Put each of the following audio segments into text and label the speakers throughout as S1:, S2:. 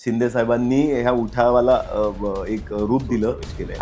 S1: शिंदे साहेबांनी ह्या उठावाला एक रूप दिलं केलंय.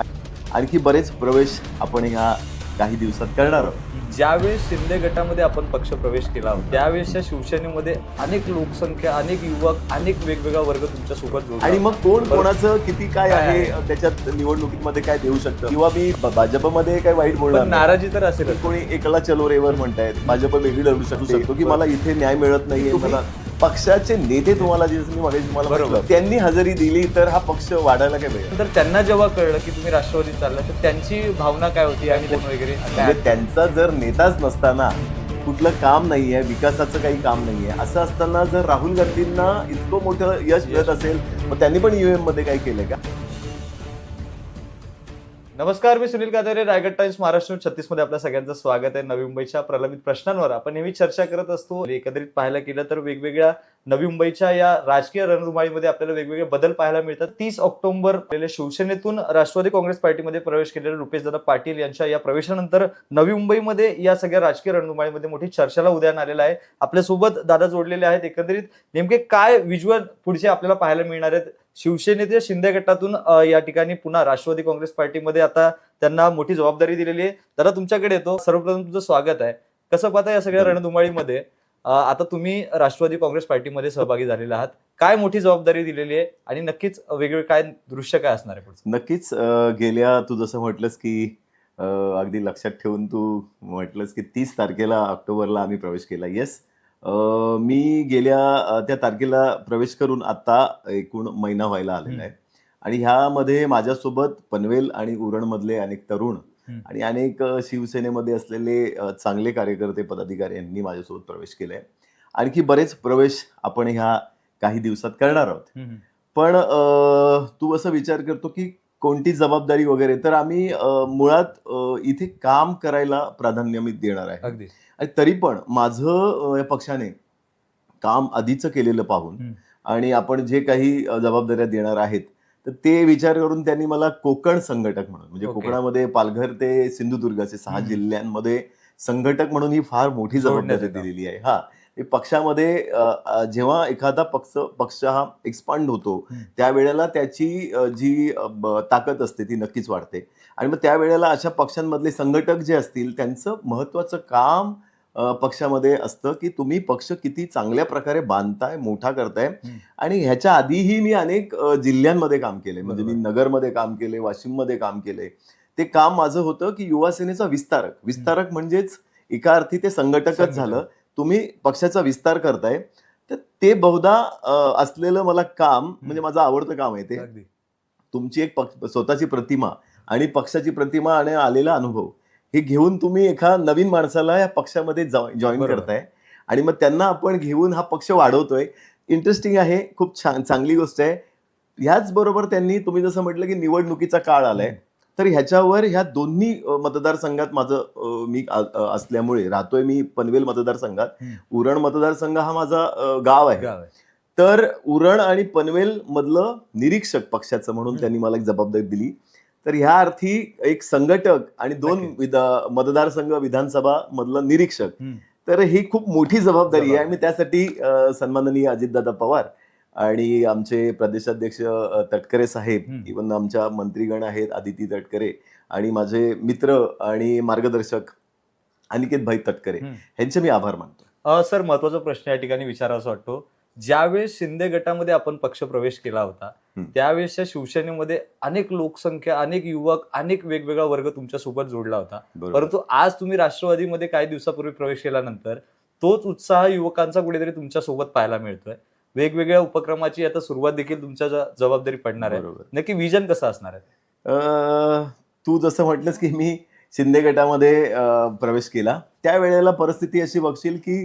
S1: आणखी बरेच प्रवेश आपण ह्या काही दिवसात करणार आहोत.
S2: ज्यावेळेस शिंदे गटामध्ये आपण पक्ष प्रवेश केला होता त्यावेळेसच्या शिवसेनेमध्ये अनेक लोकसंख्या अनेक युवक अनेक वेगवेगळा वर्ग तुमच्यासोबत
S1: आणि मग कोण. कोणाचं किती काय आहे? त्याच्यात निवडणुकीमध्ये काय देऊ शकतं? किंवा मी भाजपमध्ये काय वाईट बोलणार.
S2: नाराजी तर असेल
S1: कोणी एकला चलो रेवर म्हणतायत भाजप वेगळी लढू शकतो. की मला इथे न्याय मिळत नाहीये मला पक्षाचे नेते तुम्हाला जे मी मागे तुम्हाला
S2: बरोबर.
S1: त्यांनी हजेरी दिली तर हा पक्ष वाढायला काय पाहिजे
S2: तर त्यांना जेव्हा कळलं की तुम्ही राष्ट्रवादी चालला तर त्यांची भावना काय होती आणि वगैरे?
S1: म्हणजे त्यांचा जर नेताच नसताना कुठलं काम नाहीये विकासाचं काही काम नाहीये असं असताना जर राहुल गांधींना इतकं मोठं यश मिळत असेल मग त्यांनी पण युएममध्ये काही केलंय का?
S2: नमस्कार मी सुनील कातरे रायगड टाइम्स महाराष्ट्र छत्तीसमध्ये आपल्या सगळ्यांचं स्वागत आहे नवी मुंबईच्या प्रलंबित प्रश्नांवर. आपण नेहमी चर्चा करत असतो एकत्रित पाहायला गेलं तर वेगवेगळ्या नवी मुंबईच्या या राजकीय रणधुमाळीमध्ये आपल्याला वेगवेगळे बदल पाहायला मिळतात. तीस ऑक्टोबर आपल्याला शिवसेनेतून राष्ट्रवादी काँग्रेस पार्टीमध्ये प्रवेश केलेले रुपेश दादा पाटील यांच्या या प्रवेशानंतर नवी मुंबईमध्ये या सगळ्या राजकीय रणधुमाळीमध्ये मोठी चर्चेला उद्यान आलेला आहे. आपल्यासोबत दादा जोडलेले आहेत. एकंदरीत नेमके काय विज्युअल पुढचे आपल्याला पाहायला मिळणार आहेत? शिवसेनेच्या शिंदे गटातून या ठिकाणी पुन्हा राष्ट्रवादी काँग्रेस पार्टीमध्ये आता त्यांना मोठी जबाबदारी दिलेली आहे. दादा तुमच्याकडे येतो. सर्वप्रथम तुमचं स्वागत आहे. कसं पाहता या सगळ्या रणधुमाळीमध्ये? आता तुम्ही राष्ट्रवादी काँग्रेस पार्टीमध्ये सहभागी झालेले आहात. काय मोठी जबाबदारी दिलेली आहे आणि नक्कीच वेगवेगळे काय दृश्य काय असणार आहे
S1: नक्कीच गेल्या तू जसं म्हटलंस की अगदी लक्षात ठेवून तू म्हटलंस की तीस तारखेला ऑक्टोबरला आम्ही प्रवेश केला. येस मी गेल्या त्या तारखेला प्रवेश करून आता एकूण महिना व्हायला आलेला आहे. आणि ह्यामध्ये माझ्यासोबत पनवेल आणि उरणमधले अनेक तरुण. आणि अनेक शिवसेनेमध्ये असलेले चांगले कार्यकर्ते पदाधिकारी यांनी माझ्यासोबत प्रवेश केलाय. आणखी बरेच प्रवेश आपण ह्या काही दिवसात करणार आहोत. पण तू असं विचार करतो की कोणती जबाबदारी वगैरे तर आम्ही मुळात इथे काम करायला प्राधान्य मी देणार आहे
S2: अगदी
S1: आणि तरी पण माझं या पक्षाने काम आधीचं केलेलं पाहून. आणि आपण जे काही जबाबदाऱ्या देणार आहेत तर ते विचार करून त्यांनी मला कोकण संघटक म्हणून म्हणजे. कोकणामध्ये पालघर ते सिंधुदुर्ग असे सहा. जिल्ह्यांमध्ये संघटक म्हणून ही फार मोठी जबाबदारी. दिलेली आहे हे पक्षामध्ये जेव्हा एखादा पक्ष पक्ष हा एक्सपांड होतो. त्यावेळेला त्याची जी ताकद असते ती नक्कीच वाढते आणि मग त्यावेळेला अशा पक्षांमधले संघटक जे असतील त्यांचं महत्वाचं काम पक्षामध्ये असतं की तुम्ही पक्ष किती चांगल्या प्रकारे बांधताय मोठा करताय. आणि ह्याच्या आधीही मी अनेक जिल्ह्यांमध्ये काम केले म्हणजे मी. नगरमध्ये काम केले वाशिममध्ये काम केले ते काम माझं होतं की युवा सेनेचा विस्तारक विस्तारक म्हणजेच एका अर्थी ते संघटकच
S2: संघटक.
S1: झालं तुम्ही पक्षाचा विस्तार करताय तर ते बहुधा असलेलं मला काम म्हणजे माझं आवडतं काम आहे ते. तुमची एक पक्ष स्वतःची प्रतिमा आणि पक्षाची प्रतिमा आणि आलेला अनुभव हे घेऊन तुम्ही एका नवीन माणसाला या पक्षामध्ये जॉईन. करताय. आणि मग त्यांना आपण घेऊन हा पक्ष वाढवतोय. इंटरेस्टिंग आहे खूप छान चांगली गोष्ट आहे. ह्याच बरोबर त्यांनी तुम्ही जसं म्हटलं की निवडणुकीचा काळ आलाय. तर ह्याच्यावर ह्या दोन्ही मतदारसंघात माझं मी असल्यामुळे राहतोय मी पनवेल मतदारसंघात. उरण मतदारसंघ हा माझा गाव आहे तर उरण आणि पनवेल मधलं निरीक्षक पक्षाचं म्हणून. त्यांनी मला एक जबाबदारी दिली तर ह्या अर्थी एक संघटक आणि दोन. विधा- मतदारसंघ विधानसभा मधलं निरीक्षक. तर ही खूप मोठी जबाबदारी आहे. मी त्यासाठी सन्माननीय अजितदादा पवार आणि आमचे प्रदेशाध्यक्ष तटकरे साहेब. इवन आमच्या मंत्रीगण आहेत आदिती तटकरे आणि माझे मित्र आणि मार्गदर्शक अनिकेत भाई तटकरे. ह्यांचे मी आभार मानतो
S2: सर महत्त्वाचा प्रश्न या ठिकाणी विचारावा वाटतो ज्यावेळेस शिंदे गटामध्ये आपण पक्ष प्रवेश केला होता. त्यावेळेसच्या शिवसेनेमध्ये अनेक लोकसंख्या अनेक युवक अनेक वेगवेगळा वर्ग तुमच्यासोबत जोडला होता परंतु आज तुम्ही राष्ट्रवादीमध्ये काही दिवसापूर्वी प्रवेश केल्यानंतर तोच उत्साह युवकांचा कुठेतरी तुमच्यासोबत पाहायला मिळतोय वेगवेगळ्या उपक्रमाची आता सुरुवात देखील तुमच्या जबाबदारी पडणार आहे. नक्की विजन कसं असणार आहे?
S1: तू जसं म्हटलंस की मी शिंदे गटामध्ये प्रवेश केला. त्यावेळेला परिस्थिती अशी बघशील की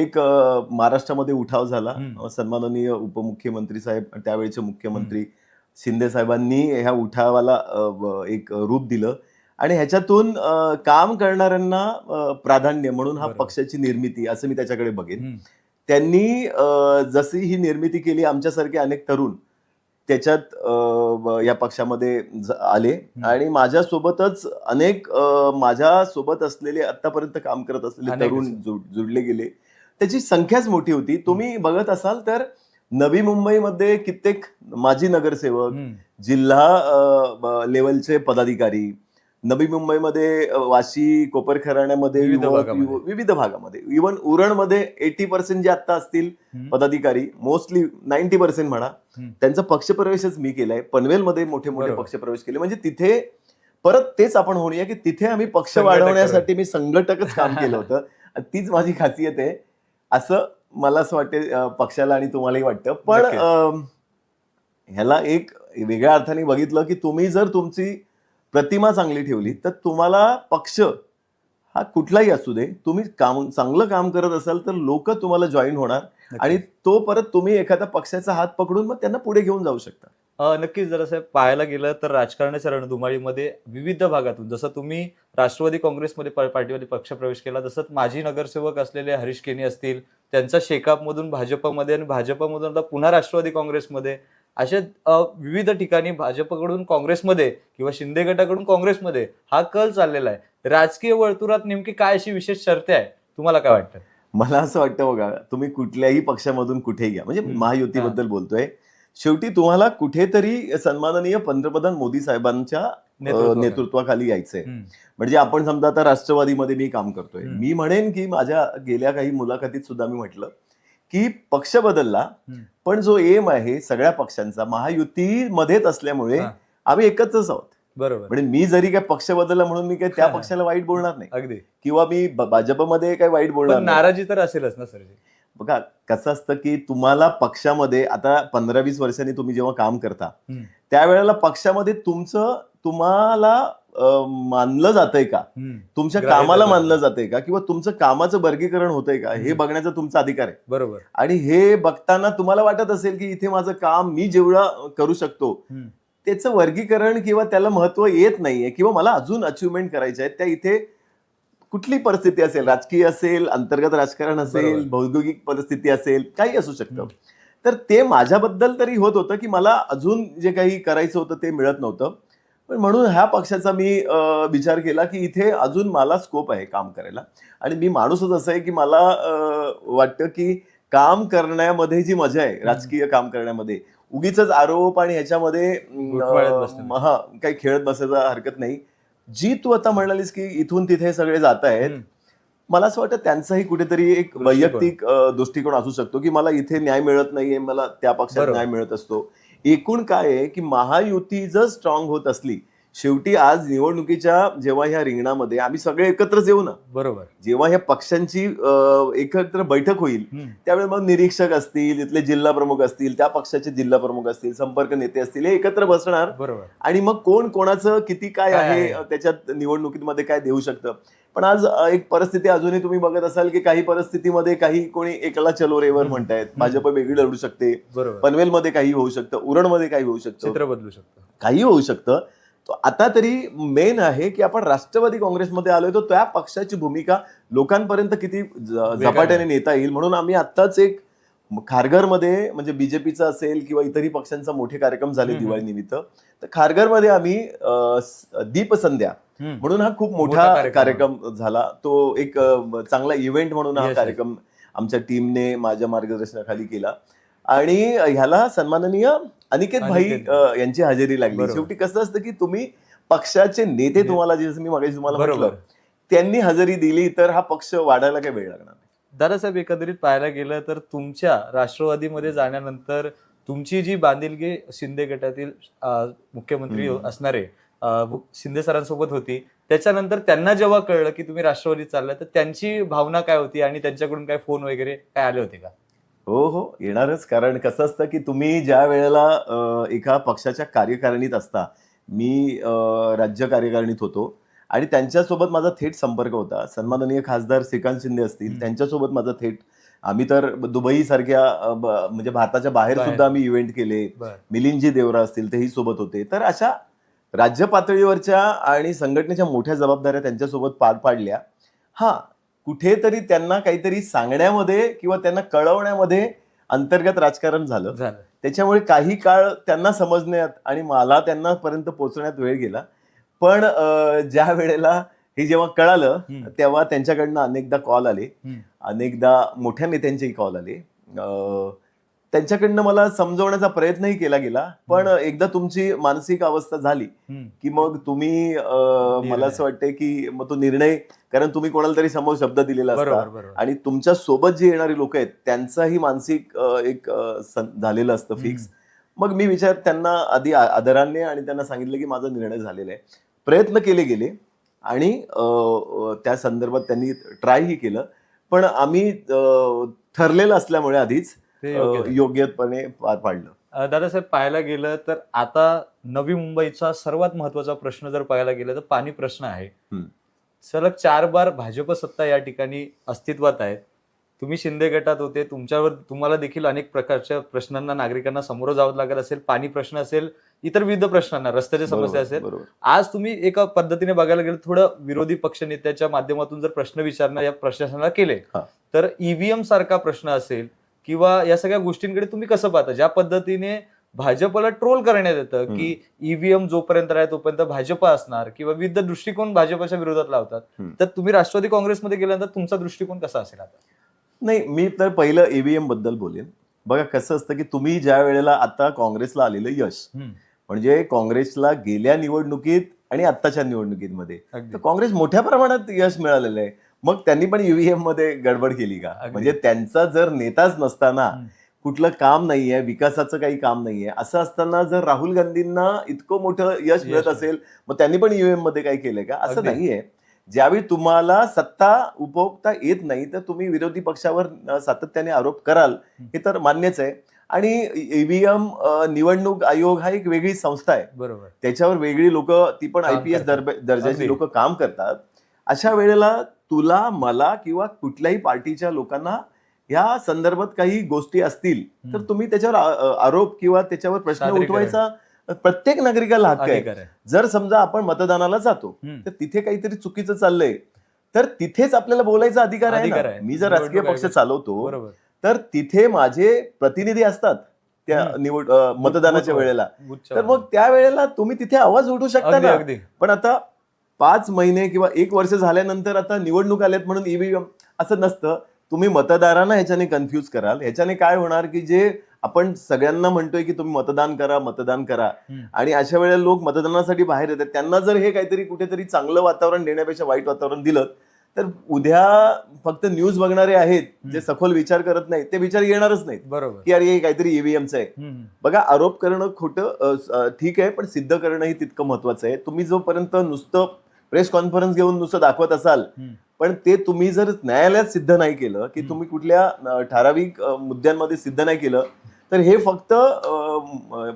S1: एक महाराष्ट्रामध्ये उठाव झाला. सन्माननीय उपमुख्यमंत्री साहेब त्यावेळेचे मुख्यमंत्री शिंदे साहेबांनी ह्या उठावाला एक रूप दिलं. आणि ह्याच्यातून काम करणाऱ्यांना प्राधान्य म्हणून हा. पक्षाची निर्मिती असं मी त्याच्याकडे बघेन. त्यांनी जशी ही निर्मिती केली आमच्यासारखे अनेक तरुण त्याच्यात या पक्षामध्ये आले. आणि माझ्यासोबतच अनेक माझ्यासोबत असलेले आतापर्यंत काम करत असलेले तरुण जुडले गेले. त्याची संख्याच मोठी होती. तुम्ही बघत असाल तर नवी मुंबईमध्ये कित्येक माजी नगरसेवक. जिल्हा लेवलचे पदाधिकारी नवी मुंबईमध्ये वाशी कोपरखराण्यामध्ये
S2: विविध भागामध्ये.
S1: युव- विविध भागामध्ये इव्हन उरणमध्ये एटी पर्सेंट जे आता असतील. पदाधिकारी मोस्टली नाईन्टी पर्सेंट म्हणा. त्यांचा पक्षप्रवेशच मी केलाय पनवेलमध्ये मोठे मोठे. पक्षप्रवेश केले म्हणजे तिथे परत तेच आपण म्हणूया की तिथे आम्ही पक्ष वाढवण्यासाठी मी संघटकच काम केलं होतं तीच माझी खासियत आहे असं मला असं वाटते पक्षाला आणि तुम्हालाही वाटतं पण ह्याला एक वेगळ्या अर्थाने बघितलं की तुम्ही जर तुमची प्रतिमा चांगली ठेवली तर तुम्हाला पक्ष हा कुठलाही असू दे तुम्ही काम चांगलं काम करत असाल तर लोक तुम्हाला जॉईन होणार आणि तो परत तुम्ही एखाद्या पक्षाचा हात पकडून मग त्यांना पुढे घेऊन जाऊ शकता.
S2: नक्कीच जर असं पाहायला गेलं तर राजकारणाच्या रणधुमाळीमध्ये विविध भागातून जसं तुम्ही राष्ट्रवादी काँग्रेसमध्ये पार्टीमध्ये पक्षप्रवेश केला तसंच माजी नगरसेवक असलेले हरीश केनी असतील त्यांचा शेकापमधून भाजपमध्ये आणि भाजपमधून आता पुन्हा राष्ट्रवादी काँग्रेसमध्ये असे अ, विविध ठिकाणी भाजपकडून काँग्रेसमध्ये किंवा शिंदे गटाकडून काँग्रेसमध्ये हा कल चाललेला आहे राजकीय वर्तुळात नेमकी काय अशी विशेष चर्चा आहे तुम्हाला काय वाटतं
S1: मला असं वाटतं बघा तुम्ही कुठल्याही पक्षामधून कुठेही घ्या म्हणजे. महायुतीबद्दल बोलतोय शेवटी तुम्हाला कुठेतरी सन्माननीय पंतप्रधान मोदी साहेबांच्या
S2: नेतृत्वाखाली.
S1: यायचंय. म्हणजे आपण समजा आता राष्ट्रवादीमध्ये मी काम करतोय. मी म्हणेन की माझ्या गेल्या काही मुलाखतीत सुद्धा मी म्हटलं की पक्ष बदलला. पण जो एम आहे सगळ्या पक्षांचा महायुतीमध्येच असल्यामुळे. आम्ही एकत्रच आहोत
S2: बरोबर
S1: म्हणजे मी जरी काय पक्ष बदलला म्हणून मी काय त्या. पक्षाला वाईट बोलणार नाही
S2: अगदी
S1: किंवा मी भाजपमध्ये काय वाईट बोलणार
S2: नाराजी तर असेलच ना सरजी
S1: बघा कसं असतं की तुम्हाला पक्षामध्ये आता पंधरा वीस वर्षांनी तुम्ही जेव्हा काम करता. त्यावेळेला पक्षामध्ये तुमचं तुम्हाला मानलं जातंय का. तुमच्या कामाला. मानलं जातंय का किंवा तुमचं कामाचं वर्गीकरण होतंय का हे. बघण्याचा तुमचा अधिकार आहे
S2: बरोबर
S1: आणि हे बघताना तुम्हाला वाटत असेल की इथे माझं काम मी जेवढं करू शकतो. त्याचं वर्गीकरण किंवा त्याला महत्त्व येत नाहीये किंवा मला अजून अचिव्हमेंट करायचे आहेत त्या इथे कुठली परिस्थिती असेल राजकीय असेल अंतर्गत राजकारण असेल. भौगोलिक परिस्थिती असेल काही असू शकतं तर ते माझ्याबद्दल तरी होत होतं की मला अजून जे काही करायचं होतं ते मिळत नव्हतं पण म्हणून ह्या पक्षाचा मी विचार केला की इथे अजून मला स्कोप आहे काम करायला आणि मी माणूसच असं आहे की मला वाटतं की काम करण्यामध्ये जी मजा आहे राजकीय काम करण्यामध्ये उगीच आरोप आणि ह्याच्यामध्ये हा काही खेळत बसायचा हरकत नाही जी तू आता म्हणालीस की इथून तिथे सगळे जात आहेत. मला असं वाटतं त्यांचाही कुठेतरी एक. वैयक्तिक दृष्टिकोन असू शकतो की मला इथे न्याय मिळत नाहीये मला त्या पक्षात. न्याय मिळत असतो एकूण काय आहे की महायुती जर स्ट्रॉंग होत असली शेवटी आज निवडणुकीच्या जेव्हा ह्या रिंगणामध्ये आम्ही सगळे एकत्रच येऊ ना?
S2: बरोबर.
S1: जेव्हा ह्या पक्षांची अ, एकत्र बैठक होईल
S2: हम्म.
S1: त्यावेळी मग निरीक्षक असतील इथले जिल्हा प्रमुख असतील त्या पक्षाचे जिल्हा प्रमुख असतील संपर्क नेते असतील हे एकत्र बसणार.
S2: बरोबर.
S1: आणि मग कोण कोणाचं किती काय
S2: काय
S1: आहे
S2: आहे?
S1: अ, त्याच्यात निवडणुकीमध्ये काय देऊ शकतं? पण आज अ, एक परिस्थिती अजूनही तुम्ही बघत असाल की काही परिस्थितीमध्ये काही कोणी एकला चलो रेवर
S2: हम्म.
S1: म्हणतायत. भाजप वेगळी लढू शकते.
S2: बरोबर.
S1: पनवेलमध्ये काही होऊ शकतं. उरणमध्ये काही होऊ शकतं.
S2: चित्र बदलू शकतो.
S1: काही होऊ शकतं. आता तरी मेन आहे की आपण राष्ट्रवादी काँग्रेसमध्ये आलोय तर त्या पक्षाची भूमिका लोकांपर्यंत किती झपाट्याने नेता येईल म्हणून आम्ही आत्ताच एक खारघरमध्ये म्हणजे बीजेपीचा असेल किंवा इतरही पक्षांचा मोठे कार्यक्रम झाले. दिवाळी निमित्त तर खारघरमध्ये आम्ही दीपसंध्या. म्हणून हा खूप
S2: मोठा कार्यक्रम
S1: झाला तो एक चांगला इव्हेंट म्हणून हा. कार्यक्रम आमच्या टीमने माझ्या मार्गदर्शनाखाली केला आणि ह्याला सन्माननीय अनिकेत भाई. अ, यांची हजेरी लागली
S2: बरोबर.
S1: शेवटी कसं असतं की तुम्ही पक्षाचे नेते तुम्हाला जसं मी मागाशी तुम्हाला
S2: बरोबर
S1: म्हटलं त्यांनी हजेरी दिली तर हा पक्ष वाढायला काही वेळ लागणार नाही
S2: दादासाहेब एकंदरीत पाहायला गेलं तर तुमच्या राष्ट्रवादीमध्ये जाण्यानंतर तुमची जी बांधिलगी शिंदे गटातील अं, मुख्यमंत्री
S1: हम्म.
S2: असणारे अं, शिंदे सरांसोबत होती त्याच्यानंतर त्यांना जेव्हा कळलं की तुम्ही राष्ट्रवादीत चाललाय तर त्यांची भावना काय होती आणि त्यांच्याकडून काय फोन वगैरे काय आले होते का
S1: हो हो. येणारच. कारण कसं असतं की तुम्ही ज्या वेळेला अ, एका पक्षाच्या कार्यकारिणीत असता मी अ, राज्य कार्यकारिणीत होतो आणि त्यांच्यासोबत माझा थेट संपर्क होता. सन्माननीय खासदार श्रीकांत शिंदे असतील
S2: हम्म.
S1: त्यांच्यासोबत माझा थेट आम्ही तर दुबई सारख्या अ, ब- म्हणजे भारताच्या बाहेर
S2: बाहेर.
S1: सुद्धा आम्ही इव्हेंट केले.
S2: बर.
S1: मिलिंदजी देवरा असतील तेही सोबत होते. तर अशा राज्य पातळीवरच्या आणि संघटनेच्या मोठ्या जबाबदाऱ्या त्यांच्यासोबत पार पाडल्या. हा कुठेतरी त्यांना काहीतरी सांगण्यामध्ये किंवा त्यांना कळवण्यामध्ये अंतर्गत राजकारण झालं. त्याच्यामुळे काही काळ त्यांना समजण्यात आणि मला त्यांना पर्यंत पोहोचण्यात वेळ गेला. पण ज्या वेळेला हे जेव्हा कळालं. तेव्हा त्यांच्याकडनं अनेकदा कॉल आले. अनेकदा मोठ्या नेत्यांचेही कॉल आले. त्यांच्याकडनं मला समजवण्याचा प्रयत्नही केला गेला. पण एकदा तुमची मानसिक अवस्था झाली. की मग तुम्ही मला असं वाटतंय की मग तो निर्णय कारण तुम्ही कोणाला तरी समोर शब्द दिलेला असता. आणि तुमच्यासोबत जे येणारी लोक आहेत त्यांचाही मानसिक एक झालेलं असतं फिक्स. मग मी विचार त्यांना आधी आदराने आणि त्यांना सांगितलं की माझा निर्णय झालेला आहे. प्रयत्न केले गेले आणि त्या संदर्भात त्यांनी ट्रायही केलं. पण आम्ही ठरलेलं असल्यामुळे आधीच. योग्यपणे पार पाडलं.
S2: दादासाहेब पाहायला गेलं तर आता नवी मुंबईचा सर्वात महत्त्वाचा प्रश्न जर पाहायला गेलं तर पाणी प्रश्न आहे. सलग चार बार भाजप सत्ता या ठिकाणी अस्तित्वात आहे तुम्ही शिंदे गटात होते तुमच्यावर तुम्हाला देखील अनेक प्रकारच्या प्रश्नांना नागरिकांना समोर जावं लागत असेल पाणी प्रश्न असेल इतर विविध प्रश्नांना रस्त्याच्या समस्या असेल. आज तुम्ही एका पद्धतीने बघायला गेलं थोडं विरोधी पक्षनेत्याच्या माध्यमातून जर प्रश्न विचारणं या प्रशासनाला केले. तर ईव्हीएम सारखा प्रश्न असेल किंवा या सगळ्या गोष्टींकडे तुम्ही कसं पाहता? ज्या पद्धतीने भाजपला ट्रोल करण्यात येतं. की ईव्हीएम जोपर्यंत आहे तोपर्यंत भाजप असणार किंवा विविध दृष्टिकोन भाजपच्या विरोधात लावतात. तर तुम्ही राष्ट्रवादी काँग्रेसमध्ये गेल्यानंतर तुमचा दृष्टिकोन कसा असेल आता
S1: नाही मी तर पहिलं ईव्हीएमबद्दल बोलेन बघा कसं असतं की तुम्ही ज्या वेळेला आता काँग्रेसला आलेलं यश. म्हणजे काँग्रेसला गेल्या निवडणुकीत आणि आत्ताच्या निवडणुकीमध्ये. तर काँग्रेस मोठ्या प्रमाणात यश मिळालेलं आहे मग त्यांनी पण ईव्हीएममध्ये गडबड केली का. म्हणजे त्यांचा जर नेताच नसताना. कुठलं काम नाहीये विकासाचं काही काम नाहीये असं असताना जर राहुल गांधींना इतकं मोठं यश मिळत. असेल मग त्यांनी पण ईव्हीएममध्ये काही केलंय का असं. नाहीये ज्यावेळी तुम्हाला सत्ता उपभोगता येत नाही तर तुम्ही विरोधी पक्षावर सातत्याने आरोप कराल हे तर मान्यच आहे आणि ईव्हीएम निवडणूक आयोग हा एक वेगळी संस्था आहे
S2: बरोबर
S1: त्याच्यावर वेगळी लोक ती पण
S2: काम
S1: आयपीएस
S2: करतात.
S1: दर्जाची. लोक काम करतात अशा वेळेला तुला मला किंवा कुठल्याही पार्टीच्या लोकांना या संदर्भात काही गोष्टी असतील तर. तुम्ही त्याच्यावर आरोप किंवा त्याच्यावर प्रश्न. उठवायचा प्रत्येक नागरिकाला हक्क आहे जर समजा आपण मतदानाला जातो. तर तिथे काहीतरी चुकीचं चाललंय तर तिथेच आपल्याला बोलायचा अधिकार आहे. मी जर राजकीय पक्ष. चालवतो तर तिथे माझे प्रतिनिधी असतात त्या. निवड मतदानाच्या. वेळेला. तर मग त्या वेळेला तुम्ही तिथे आवाज उठू शकता ना पण आता पाच महिने किंवा एक वर्ष झाल्यानंतर आता निवडणूक आल्यात म्हणून ईव्हीएम असं नसतं तुम्ही मतदारांना ह्याच्याने कन्फ्यूज कराल. ह्याच्याने काय होणार की जे आपण सगळ्यांना म्हणतोय की तुम्ही मतदान करा मतदान करा. आणि अशा वेळेला लोक मतदानासाठी बाहेर येतात. त्यांना जर हे काहीतरी कुठेतरी चांगलं वातावरण देण्यापेक्षा वाईट वातावरण दिलं तर उद्या फक्त न्यूज बघणारे आहेत जे सखोल विचार करत नाहीत ते विचार येणारच नाहीत.
S2: बरोबर.
S1: की अरे हे काहीतरी ईव्हीएमचं आहे.
S2: हम्म.
S1: बघा आरोप करणं खोटं ठीक आहे पण सिद्ध करणंही तितकं महत्वाचं आहे. तुम्ही जोपर्यंत नुसतं प्रेस कॉन्फरन्स घेऊन नुसतं दाखवत असाल. पण ते तुम्ही जर न्यायालयात सिद्ध नाही केलं की. तुम्ही कुठल्या ठराविक मुद्द्यांमध्ये सिद्ध नाही केलं तर हे फक्त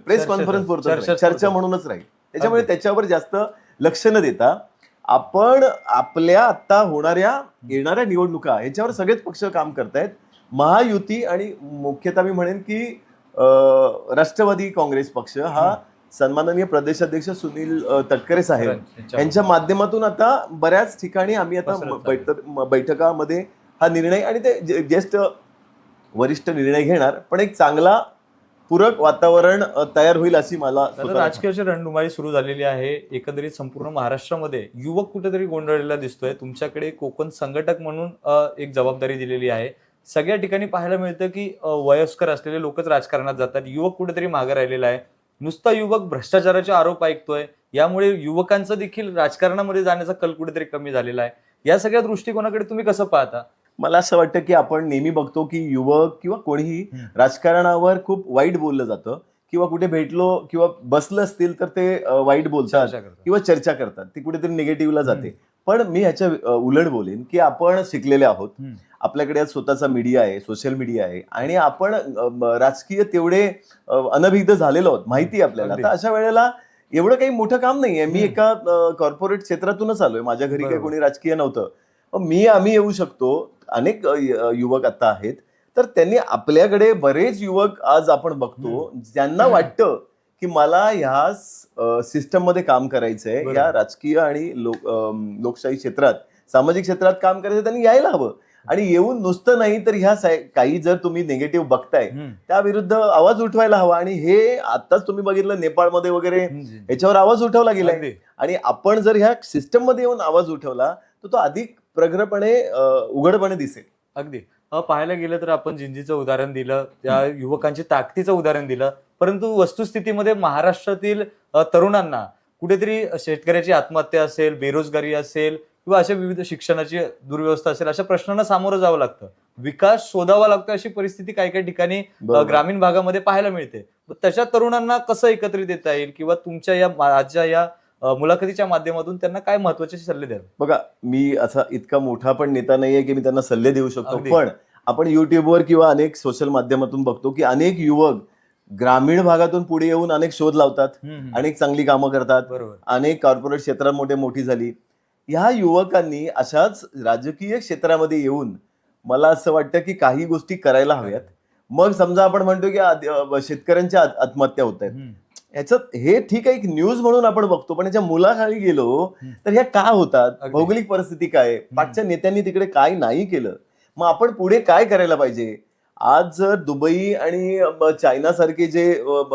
S1: प्रेस कॉन्फरन्स पुरतं चर्चा. म्हणूनच राहील त्याच्यामुळे. त्याच्यावर जास्त लक्ष न देता आपण आपल्या आता होणाऱ्या येणाऱ्या निवडणुका ह्याच्यावर सगळेच पक्ष काम करतायत महायुती आणि मुख्यतः मी म्हणेन की राष्ट्रवादी काँग्रेस पक्ष हा सन्माननीय प्रदेशाध्यक्ष सुनील तटकरे साहेब. यांच्या माध्यमातून आता बऱ्याच ठिकाणी आम्ही आता बैठक बैठकामध्ये हा निर्णय आणि ते ज्येष्ठ वरिष्ठ निर्णय घेणार पण एक चांगला पूरक वातावरण तयार होईल अशी मला
S2: राजकीयाची रणधुमाळी सुरू झालेली आहे एकंदरीत संपूर्ण महाराष्ट्रामध्ये युवक कुठेतरी गोंधळलेला दिसतोय. तुमच्याकडे कोकण संघटक म्हणून एक जबाबदारी दिलेली आहे. सगळ्या ठिकाणी पाहायला मिळतं की वयस्कर असलेले लोकच राजकारणात जातात युवक कुठेतरी मागे राहिलेला आहे. नुसता युवक भ्रष्टाचाराचे आरोप ऐकतोय. यामुळे युवकांचं देखील राजकारणामध्ये जाण्याचा कल कुठेतरी कमी झालेला आहे. या सगळ्या दृष्टिकोनाकडे तुम्ही कसं पाहता?
S1: मला असं वाटतं की आपण नेहमी बघतो की युवक किंवा कोणीही. राजकारणावर खूप वाईट बोललं जातं. किंवा कुठे भेटलो किंवा बसलं असतील तर ते वाईट बोलतात किंवा चर्चा करतात. ती कुठेतरी निगेटिव्हला जाते. पण मी ह्याच्या उलट बोलेन की आपण शिकलेले आहोत. आपल्याकडे आज स्वतःचा मीडिया आहे सोशल मीडिया आहे आणि आपण म, राजकीय तेवढे अ, अनभिज्ञ झालेलो आहोत. माहिती आहे आपल्याला. तर अशा वेळेला एवढं काही मोठं काम नाहीये मी
S2: हम्म.
S1: एका कॉर्पोरेट क्षेत्रातूनच आलोय. माझ्या घरी काही. कोणी राजकीय नव्हतं. मी आम्ही येऊ शकतो. अनेक युवक आता आहेत. तर त्यांनी आपल्याकडे बरेच युवक आज आपण बघतो ज्यांना वाटतं की मला ह्या सिस्टममध्ये काम करायचंय
S2: बरोबर.
S1: या राजकीय आणि लोक लोकशाही क्षेत्रात सामाजिक क्षेत्रात काम करायचं त्यांनी यायला हवं आणि येऊन नुसतं नाही तर ह्या काही जर तुम्ही निगेटिव्ह बघताय. त्याविरुद्ध आवाज उठवायला हवा आणि हे आताच तुम्ही बघितलं नेपाळमध्ये वगैरे. याच्यावर आवाज उठवला
S2: अगदी.
S1: आणि आपण जर ह्या सिस्टममध्ये येऊन आवाज उठवला तर तो अधिक प्रग्रपणे उघडपणे दिसेल
S2: अगदी पाहायला गेलं तर आपण जिंजीचं उदाहरण दिलं त्या युवकांची ताकदीचं उदाहरण दिलं परंतु वस्तुस्थितीमध्ये महाराष्ट्रातील तरुणांना कुठेतरी शेतकऱ्याची आत्महत्या असेल बेरोजगारी असेल किंवा अशा विविध शिक्षणाची दुर्व्यवस्था असेल अशा प्रश्नांना सामोरं जावं लागतं विकास शोधावा लागतो अशी परिस्थिती काही काही ठिकाणी. ग्रामीण भागामध्ये पाहायला मिळते त्याच्या तरुणांना कसं एकत्रित येता येईल किंवा तुमच्या या आजच्या या मुलाखतीच्या माध्यमातून त्यांना काय महत्त्वाचे सल्ले द्याल
S1: बघा मी असा इतका मोठा पण नेता नाहीये की मी त्यांना सल्ले देऊ शकतो. पण आपण युट्यूबवर किंवा अनेक सोशल माध्यमातून बघतो की अनेक युवक ग्रामीण भागातून पुढे येऊन अनेक शोध लावतात अनेक चांगली कामं करतात अनेक कॉर्पोरेट क्षेत्रात मोठे मोठी झाली. ह्या युवकांनी अशाच राजकीय क्षेत्रामध्ये येऊन मला असं वाटतं की काही गोष्टी करायला हव्यात. मग समजा आपण म्हणतो की शेतकऱ्यांच्या आत- आत्महत्या होत आहेत. ह्याच्यात हे ठीक आहे एक न्यूज म्हणून आपण बघतो पण याच्या मुलाखाली गेलो. तर ह्या का होतात. भौगोलिक परिस्थिती काय? पाठच्या नेत्यांनी तिकडे काय नाही केलं? मग आपण पुढे काय करायला पाहिजे? आज जर दुबई आणि चायना सारखे जे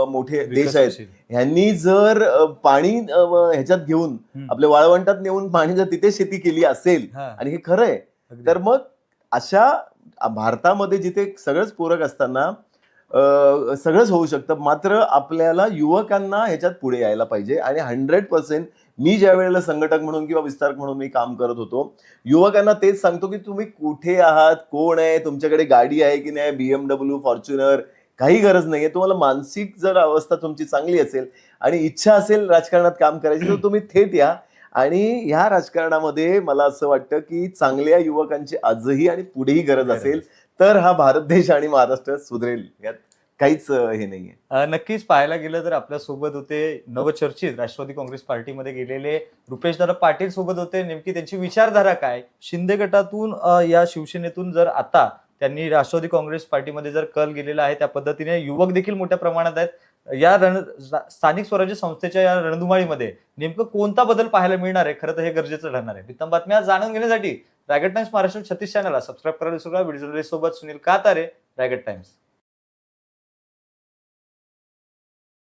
S1: मोठे देश आहेत. ह्यांनी जर पाणी ह्याच्यात घेऊन. आपल्या वाळवंटात नेऊन पाणी जर तिथे शेती केली असेल आणि हे खरं आहे. तर मग अशा भारतामध्ये जिथे सगळंच पूरक असताना सगळंच होऊ शकतं मात्र आपल्याला युवकांना ह्याच्यात पुढे यायला पाहिजे आणि हंड्रेड पर्सेंट मी ज्या वेळेला संघटक म्हणून किंवा विस्तारक म्हणून मी काम करत होतो युवकांना तेच सांगतो की तुम्ही कुठे आहात कोण आहे तुमच्याकडे गाडी आहे की नाही बीएमडब्ल्यू फॉर्च्युनर काही गरज नाहीये. तुम्हाला मानसिक जर अवस्था तुमची चांगली असेल आणि इच्छा असेल राजकारणात काम करायची तर तुम्ही थेट या. आणि ह्या राजकारणामध्ये मला असं वाटतं की चांगल्या युवकांची आजही आणि पुढेही गरज असेल तर हा भारत देश आणि महाराष्ट्र सुधरेल यात. काहीच हे नाहीये.
S2: नक्कीच पाहायला गेलं तर आपल्यासोबत होते नवचर्चित राष्ट्रवादी काँग्रेस पार्टीमध्ये गेलेले रुपेश दादा पाटील सोबत होते. नेमकी त्यांची विचारधारा काय? शिंदे गटातून या शिवसेनेतून जर आता त्यांनी राष्ट्रवादी काँग्रेस पार्टीमध्ये जर कल गेलेला आहे त्या पद्धतीने युवक देखील मोठ्या प्रमाणात आहेत. या रण स्थानिक स्वराज्य संस्थेच्या या रणधुमाळीमध्ये नेमकं कोणता बदल पाहायला मिळणार आहे? खरं तर हे गरजेचं ठरणार आहे. प्रीतम बातम्या जाणून घेण्यासाठी रायगड टाइम्स महाराष्ट्र छत्तीस चॅनलला सबस्क्राईब करायला विसरू व्हिडिओ सोबत सुनील कातारे रायगड टाइम्स.